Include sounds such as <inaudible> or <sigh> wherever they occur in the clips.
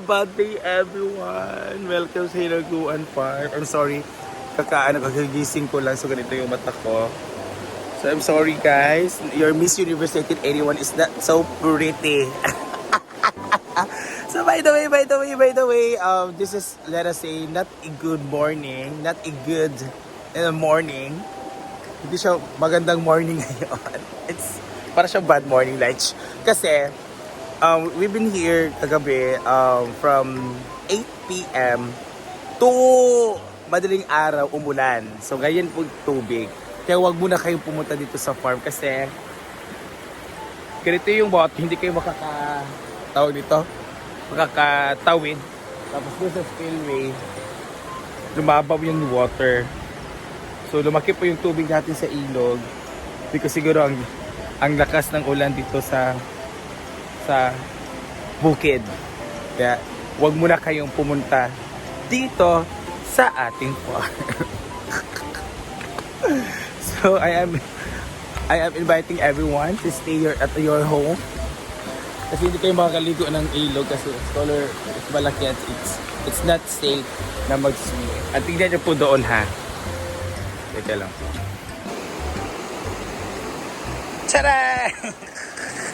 bad day everyone! Welcome sa Hinaguan Park. I'm sorry, kakaano kakagising ko lang so ganito yung mata ko. So I'm sorry guys, your Miss Universe 1981 is not so pretty. <laughs> so by the way, by the way, by the way, um, this is, let us say, not a good morning, not a good in the morning. Hindi siya magandang morning <laughs> ngayon. It's para siyang bad morning lunch. Kasi, um, we've been here kagabi um, from 8 p.m. to madaling araw umulan. So ngayon po tubig. Kaya wag muna kayong pumunta dito sa farm kasi ganito yung boat, hindi kayo makaka tawag dito, makakatawid. Tapos doon sa spillway, lumabaw yung water. So lumaki po yung tubig natin sa ilog. Because siguro ang, ang lakas ng ulan dito sa sa bukid. Kaya wag muna kayong pumunta dito sa ating farm. <laughs> so I am I am inviting everyone to stay here at your home. Kasi hindi kayo makakaligo ng ilog kasi it's color, it's malaki at it's, it's not safe na mag-swim. At tingnan niyo po doon ha. Teka lang. Tara! <laughs>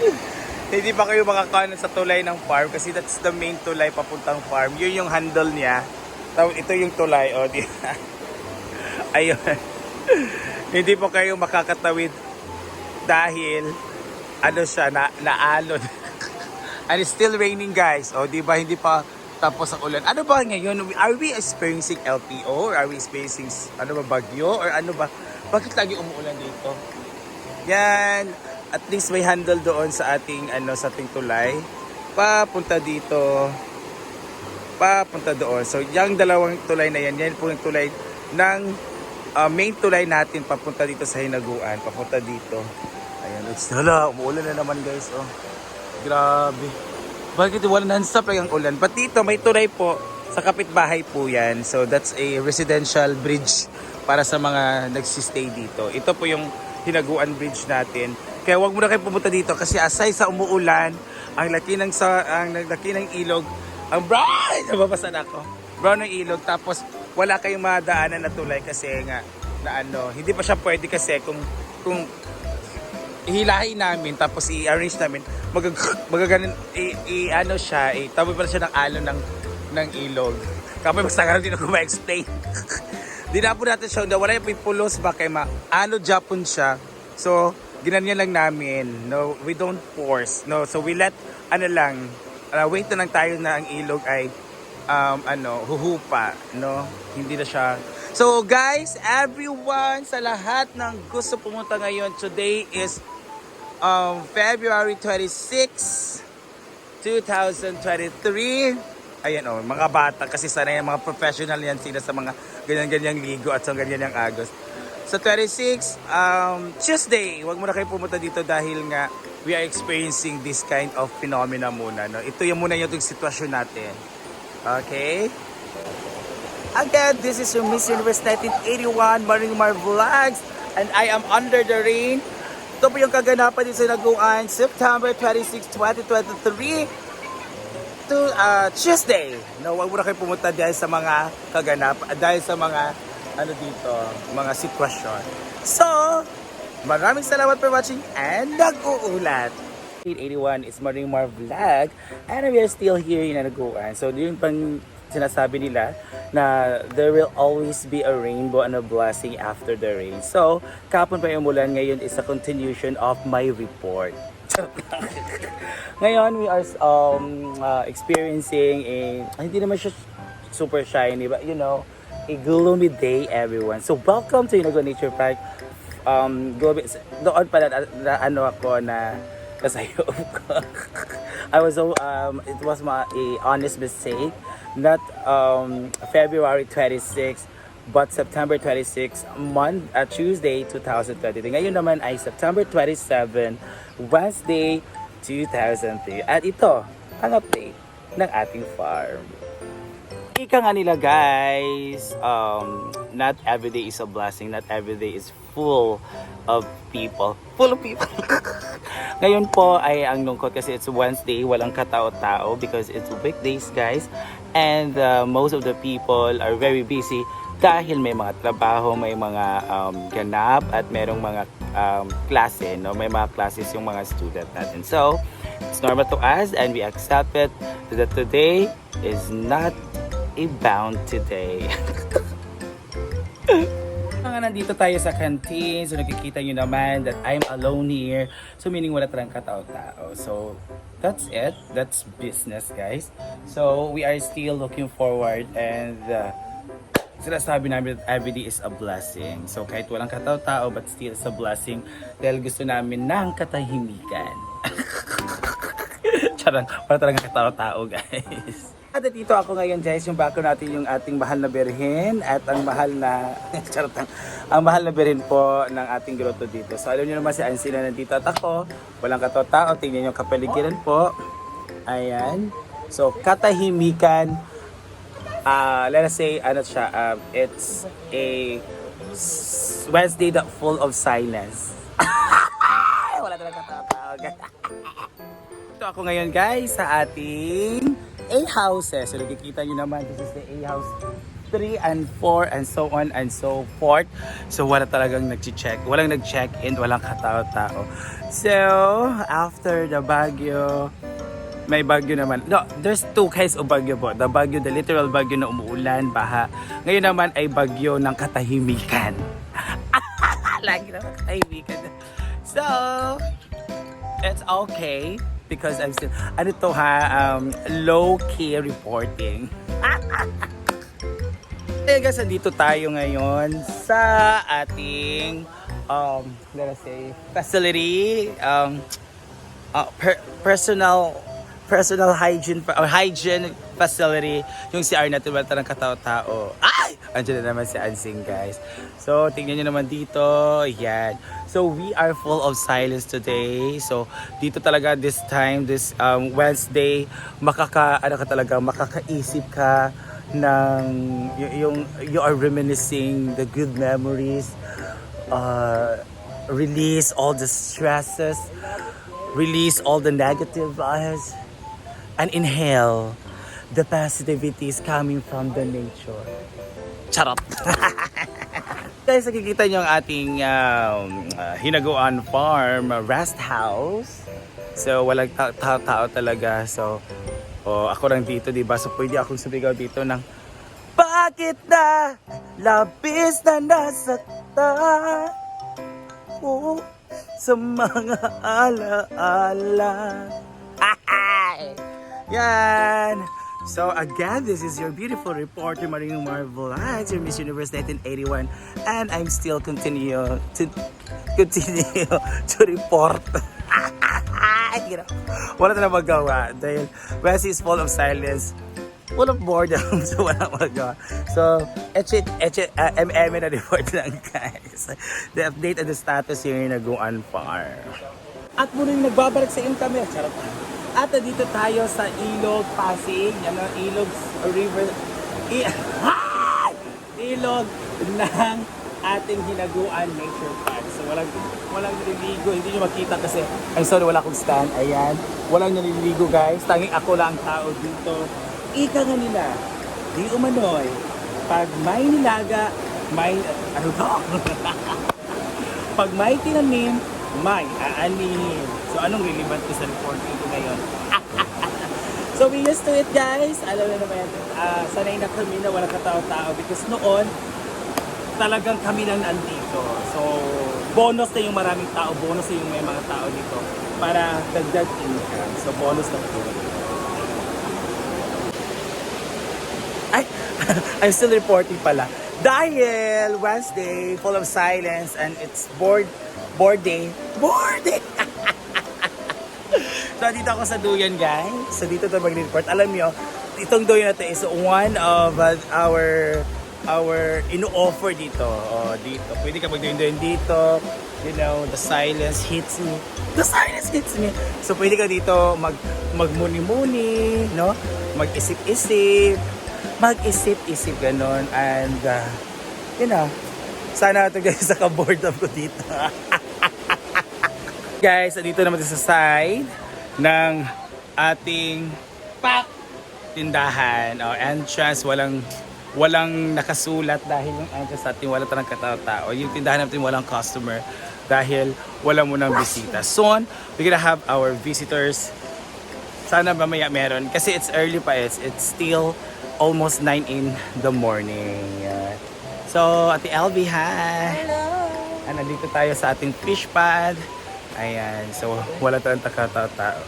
<laughs> Hindi pa kayo makakanan sa tulay ng farm kasi that's the main tulay papuntang farm. Yun yung handle niya. Ito yung tulay, o di <laughs> Ayun. <laughs> Hindi po kayo makakatawid dahil ano siya, na, naalon. And it's still raining guys. O di ba hindi pa tapos ang ulan. Ano ba ngayon? Are we experiencing LPO? Or are we experiencing ano ba bagyo? Or ano ba? Bakit lagi umuulan dito? Yan. At least may handle doon sa ating ano sa ating tulay. Papunta dito. Papunta doon. So, yung dalawang tulay na yan, yan po yung tulay ng uh, main tulay natin papunta dito sa Hinaguan. Papunta dito. Ayan. It's, hala, umuulan na naman guys. Oh. Grabe. Bakit wala non-stop lang ang ulan? But dito, may tulay po. Sa kapitbahay po yan. So, that's a residential bridge para sa mga nagsistay dito. Ito po yung Hinaguan Bridge natin. Kaya wag muna kayo pumunta dito kasi aside sa umuulan, ang laki ng sa ang laki ng ilog, ang brown, <laughs> nababasa na ako. Brown ng ilog tapos wala kayong madaanan na tulay kasi nga na ano, hindi pa siya pwede kasi kung kung ihilahin namin tapos i-arrange namin mag <laughs> magaganon i, i- ano siya i tabi pa siya ng alon ng ng ilog kapag magsagaran din ako ma-explain di <laughs> na po natin siya wala yung pulos ba kay ma ano Japon siya. So ginanyan lang namin. No we don't force. No so we let ano lang uh, wait na lang tayo na ang ilog ay um, ano huhupa. No hindi na siya. So guys, everyone sa lahat ng gusto pumunta ngayon, today is um, February 26, 2023. Ayan oh, mga bata kasi sana yung mga professional yan sila sa mga ganyan-ganyang ligo at sa ganyan-ganyang agos. Sa 26, um, Tuesday, wag muna kayo pumunta dito dahil nga we are experiencing this kind of phenomena muna. No? Ito yung muna yung sitwasyon natin. Okay? Again, this is your Miss Universe 1981 Maring Mar Vlogs and I am under the rain. Ito po yung kaganapan dito sa Naguan, September 26, 2023 to uh, Tuesday. No, wag muna kayo pumunta dahil sa mga kaganap, dahil sa mga ano dito, mga sitwasyon. So, maraming salamat for watching and nag-uulat. 881 is Maring Mar Vlog and we are still here in Naguan. So, yun pang sinasabi nila na there will always be a rainbow and a blessing after the rain. So, kapon pa yung umulan, ngayon is a continuation of my report. Ngayon, we are um, uh, experiencing a, hindi naman siya super shiny, but you know, a gloomy day, everyone. So, welcome to Inago Nature Park. Um, gloomy, doon pala na, na ano ako na kasayop <laughs> ko. I was so, um, it was my a honest mistake. Not um, February 26, but September 26, month, uh, Tuesday 2023. Ngayon naman ay September 27, Wednesday 2003. At ito, ang update ng ating farm. Ika nga nila guys, um, not every day is a blessing, not every day is full of people. Full of people. <laughs> Ngayon po ay ang lungkot kasi it's Wednesday, walang katao-tao because it's weekdays guys. And uh, most of the people are very busy dahil may mga trabaho, may mga um, ganap at merong mga um, klase, no? may mga classes yung mga student natin. So, it's normal to us and we accept it that today is not a bound today. <laughs> Mga nandito tayo sa canteen, so nakikita nyo naman that I'm alone here. So meaning wala talang katao-tao. So that's it. That's business guys. So we are still looking forward and uh, sinasabi namin that every day is a blessing. So kahit walang katao-tao but still it's a blessing dahil gusto namin ng katahimikan. <laughs> Charang, wala talagang katao-tao guys. At dito ako ngayon guys, yung bago natin yung ating mahal na berhin at ang mahal na, <laughs> charot ang mahal na berhin po ng ating grotto dito. So alam niyo naman si Ansi na nandito at ako, walang katao-tao, tingnan yung kapaligiran po. Ayan. So katahimikan, uh, let us say, ano siya, um, it's a Wednesday that full of silence. <laughs> Wala talaga guys. Ito ako ngayon guys sa ating A houses. So nakikita nyo naman, this is the A house 3 and 4 and so on and so forth. So wala talagang nag-check, walang nag-check-in, walang katao-tao. So after the Baguio, may bagyo naman. No, there's two kinds of bagyo po. The bagyo, the literal bagyo na umuulan, baha. Ngayon naman ay bagyo ng katahimikan. <laughs> Lagi na katahimikan. So, it's okay because I'm still, ano to ha, um, low-key reporting. Kaya <laughs> guys, andito tayo ngayon sa ating, um, let us say, facility, um, uh, per- personal personal hygiene or hygiene facility yung CR natin wala ng katao-tao. Ay! Andyan na naman si Ansing guys. So tingnan nyo naman dito. Yan. So we are full of silence today. So dito talaga this time this um, Wednesday makaka ano ka talaga makakaisip ka ng y- yung you are reminiscing the good memories uh, release all the stresses release all the negative vibes and inhale the positivities coming from the nature. Charot! <laughs> Guys, nakikita nyo ang ating um, uh, Hinaguan Farm rest house. So, walang ta- ta- tao talaga. So, oh, ako lang dito, di ba? So, pwede akong sumigaw dito ng Bakit na labis na nasaktan ko sa mga alaala? Ahay! Yan! So again, this is your beautiful reporter Marino Marvelites, your Miss Universe 1981, and I'm still continue to continue <laughs> to report. <laughs> wala na magawa dahil West is full of silence, full of boredom, <laughs> so wala magawa. So, eche, eche, uh, MM na report lang guys. The update and the status here na Guan Farm. At muna yung nagbabalik sa eh. Charot. At dito tayo sa Ilog, Pasig. Ang Ilog River. I Ah! Ilog ng ating Hinaguan Nature Park. So walang walang naliligo. Hindi nyo makita kasi I'm sorry wala akong stand. Ayan. Walang naliligo guys. Tanging ako lang ang tao dito. Ika nga nila. Di umanoy. Pag may nilaga, may ano to? <laughs> Pag may tinanim, may aanin. So, anong relevant ko sa reporting ko ngayon? <laughs> so, we used to it, guys. Alam na naman, ah, sanay na kami na walang katao-tao because noon, talagang kami lang nandito. So, bonus na yung maraming tao, bonus na yung may mga tao dito para dagdag income. So, bonus na po. Ay, <laughs> I'm still reporting pala. Dahil Wednesday, full of silence and it's board boarding. Boarding! <laughs> so, dito ako sa Duyan, guys. So, dito to mag-report. Alam nyo, itong Duyan na to is one of uh, our our ino-offer dito. Oh, dito. Pwede ka mag-duyan dito. You know, the silence hits me. The silence hits me. So, pwede ka dito mag magmuni-muni, no? Mag-isip-isip. Mag-isip-isip ganon. And, uh, you know, sana ito guys, <laughs> sa ka-boredom ko dito. Guys, andito naman sa side ng ating pak tindahan. O, entrance, walang walang nakasulat dahil yung entrance natin wala talagang katao-tao. Yung tindahan natin walang customer dahil wala mo ng bisita. Soon, we're gonna have our visitors. Sana mamaya meron. Kasi it's early pa. It's, it's still almost 9 in the morning. So, Ate LV, hi! Hello! nandito tayo sa ating fish pad. Ayan. So, wala tayong takata-tao.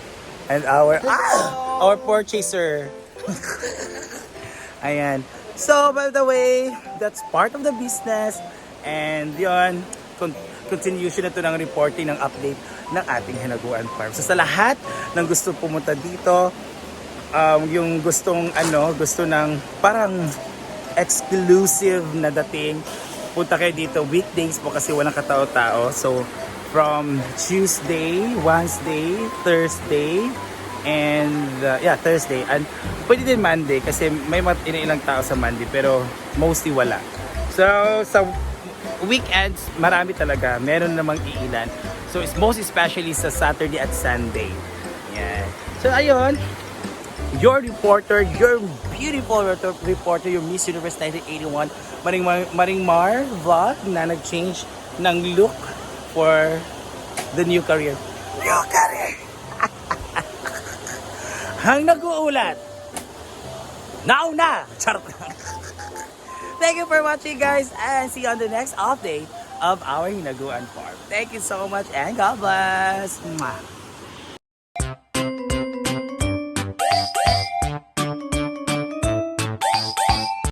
And our, ah! Our purchaser. <laughs> Ayan. So, by the way, that's part of the business. And yon con- continuation na to ng reporting ng update ng ating Hinaguan Farm. So, sa lahat ng gusto pumunta dito, um, yung gustong ano, gusto ng parang exclusive na dating, punta kayo dito weekdays po kasi walang katao-tao. So, from Tuesday, Wednesday, Thursday, and uh, yeah, Thursday. And pwede din Monday kasi may mga ilang tao sa Monday pero mostly wala. So, sa weekends, marami talaga. Meron namang iilan. So, it's most especially sa Saturday at Sunday. Yan. So, ayun. Your reporter, your beautiful reporter, your Miss Universe 1981, Maring, Mar- Maring Mar vlog na nag-change ng look for the new career. New career! <laughs> Hang nag-uulat. Now na! Charot. Thank you for watching guys and see you on the next update of our Hinaguan Farm. Thank you so much and God bless. Mwah.